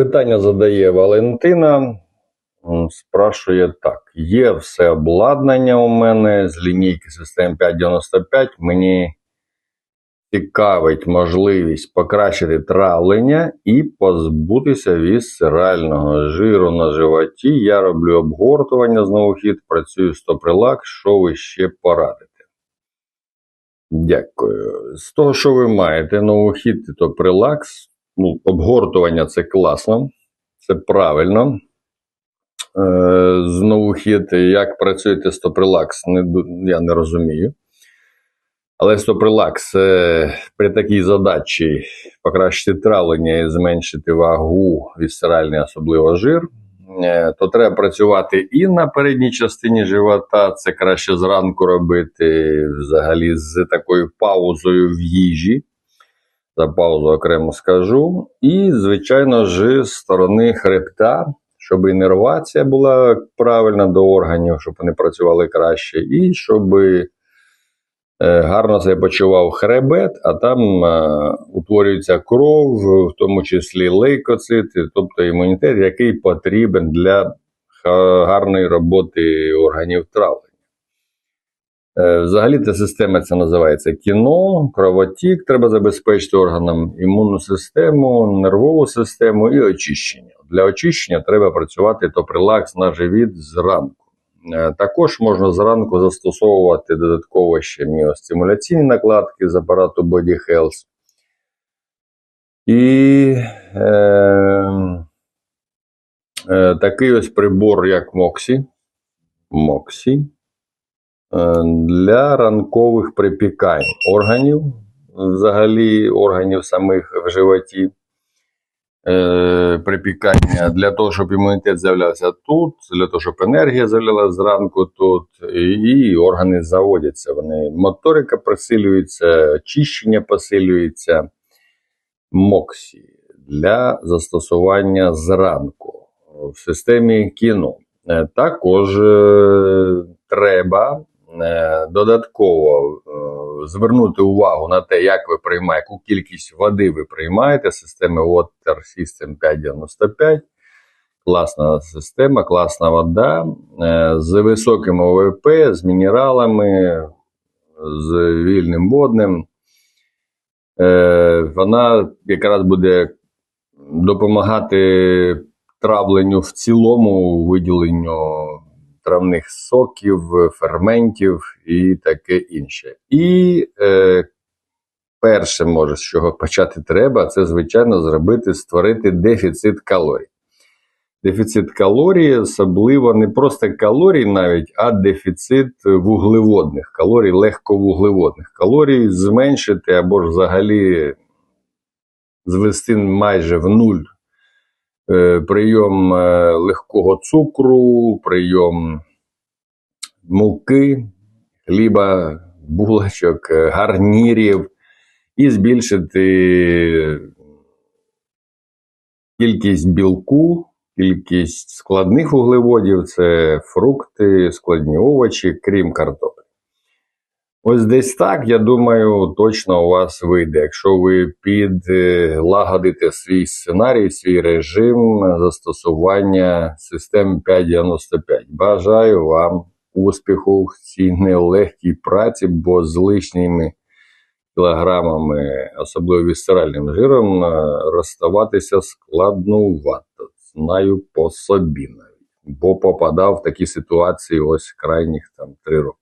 Питання задає Валентина. Спрашує так: є все обладнання у мене з лінійки систем 595. Мені цікавить можливість покращити травлення і позбутися вісцерального жиру на животі. Я роблю обгортування з новохід, працюю стоприлак. Що ви ще порадите? Дякую. З того, що ви маєте, новохід то прилакс. Ну, обгортування це класно, це правильно. Е, знову хід, як працюєте стоприлакс, не, я не розумію. Але стоприлакс е, при такій задачі покращити травлення і зменшити вагу вісцеральний, особливо жир, е, то треба працювати і на передній частині живота. Це краще зранку робити взагалі з такою паузою в їжі. За паузу окремо скажу. І, звичайно ж, з сторони хребта, щоб інервація була правильна до органів, щоб вони працювали краще, і щоб е, гарно себе почував хребет, а там е, утворюється кров, в тому числі лейкоцити, тобто імунітет, який потрібен для гарної роботи органів травлення. Е, Взагалі ця система це називається кіно, кровотік треба забезпечити органам імунну систему, нервову систему і очищення. Для очищення треба працювати топрилакс на живіт зранку. Е, Також можна зранку застосовувати додатково ще міостимуляційні накладки з апарату Body Health. І е, е, такий ось прибор, як. Moxie е, для ранкових припікань органів, взагалі органів самих в животі. Е, припікання для того, щоб імунітет з'являвся тут, для того, щоб енергія з'являлася зранку тут, і, органи заводяться. Вони моторика посилюється, очищення посилюється. Моксі для застосування зранку в системі кіно. Е, Також е, треба е, додатково е, звернути увагу на те, як ви приймаєте, яку кількість води ви приймаєте. Системи Water System 595. Класна система, класна вода е, з високим ОВП, з мінералами, з вільним водним. Е, Вона якраз буде допомагати травленню в цілому, виділенню травних соків, ферментів і таке інше. І е, перше, може, з чого почати треба, це, звичайно, зробити, створити дефіцит калорій. Дефіцит калорій, особливо не просто калорій навіть, а дефіцит вуглеводних калорій, легковуглеводних калорій зменшити або ж взагалі звести майже в нуль прийом е, легкого цукру, прийом муки, хліба, булочок, е, гарнірів і збільшити кількість білку, кількість складних вуглеводів це фрукти, складні овочі, крім картоплі. Ось десь так, я думаю, точно у вас вийде. Якщо ви підлагодите свій сценарій, свій режим застосування систем 595. Бажаю вам успіху в цій нелегкій праці, бо з лишніми кілограмами, особливо вісцеральним жиром, розставатися складнувато. Знаю по собі навіть, бо попадав в такі ситуації ось крайніх там три роки.